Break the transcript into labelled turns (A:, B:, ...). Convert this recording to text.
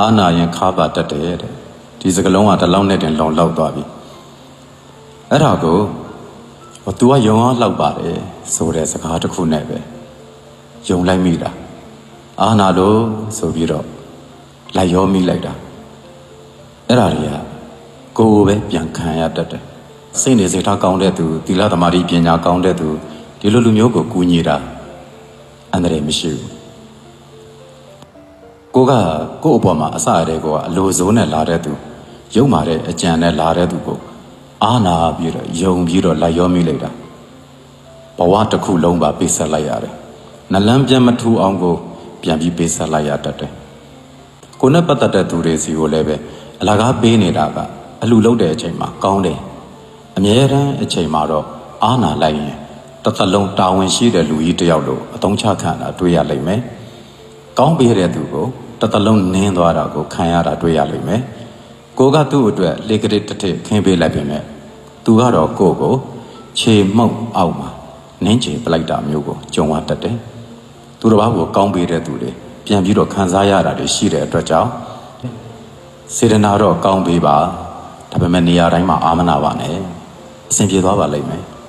A: အာနာရင်ခါပါတတ်တယ်တဲ့ဒီစကလုံးကတစ်လောက်နဲ့တင်လုံလောက်သွားပြီအဲ့ဒါကိုဟို तू ကယုံအောင်လောက်ပါတယ်ဆိုတဲ့စကားတစ်ခုနဲ့ပဲယုံလိုက်မိတာအာနာလို့ဆိုပြီးတော့လိုက်ရောမိလိုက်တာအဲ့ဒါတွေကကိုယ်ကိုပဲပြန်ခံရတတ်တယ်စိတ်နေစိတ်ထားကောင်းတဲ့သူသီလသမာဓိပညာကောင်းတဲ့သူဒီလိုလူမျိုးကိုကူညီတာအန္တရာယ်မရှိဘူး ကိုကကို့အပေါ်မှာအစရတဲ့ကိုကအလိုစိုးနဲ့လာတဲ့သူယုံမာတဲ့အကြံနဲ့လာတဲ့သူကိုအာနာပြီးတော့ယုံပြီးတော့လိုက်ရောမိလိုက်တာဘဝတစ်ခုလုံးပါပေးဆက်လိုက်ရတယ်နလန်းပြန်မထူအောင်ကို ပြန်ပြီးပေးဆက်လိုက်ရတတ်တယ်ကိုနဲ့ပတ်သက်တဲ့သူတွေစီကိုလည်းပဲအလကားပေးနေတာကအလူလုံးတဲ့အချိန်မှာကောင်းတယ်အမြဲတမ်းအချိန်မှာတော့အာနာလိုက်ရင်တစ်သက်လုံးတာဝန်ရှိတဲ့လူကြီးတစ်ယောက်လို့အသုံးချခံတာတွေ့ရလိမ့်မယ် ကောင်းပေးတဲ့သူကိုတစ်သက်လုံးနင်းသွားတာကိုခံရတာတွေ့ရလိမ့်မယ်။ကိုကသူ့အတွက်လေကလေးတစ်ထစ်ခင်းပေးလိုက်ပြင်မဲ့သူကတော့ကိုယ့်ကိုခြေမှုတ်အောက်မှာနင်းချေပလိုက်တာမျိုးကိုကြုံရတတ်တယ်။သူတစ်ပါးကိုကောင်းပေးတဲ့သူတွေပြန်ပြီးတော့ခံစားရတာတွေရှိတဲ့အတွက်ကြောင့်စေတနာတော့ကောင်းပေးပါဒါပေမဲ့နေရာတိုင်းမှာအာမနာပါနဲ့အဆင်ပြေသွားပါလိမ့်မယ်။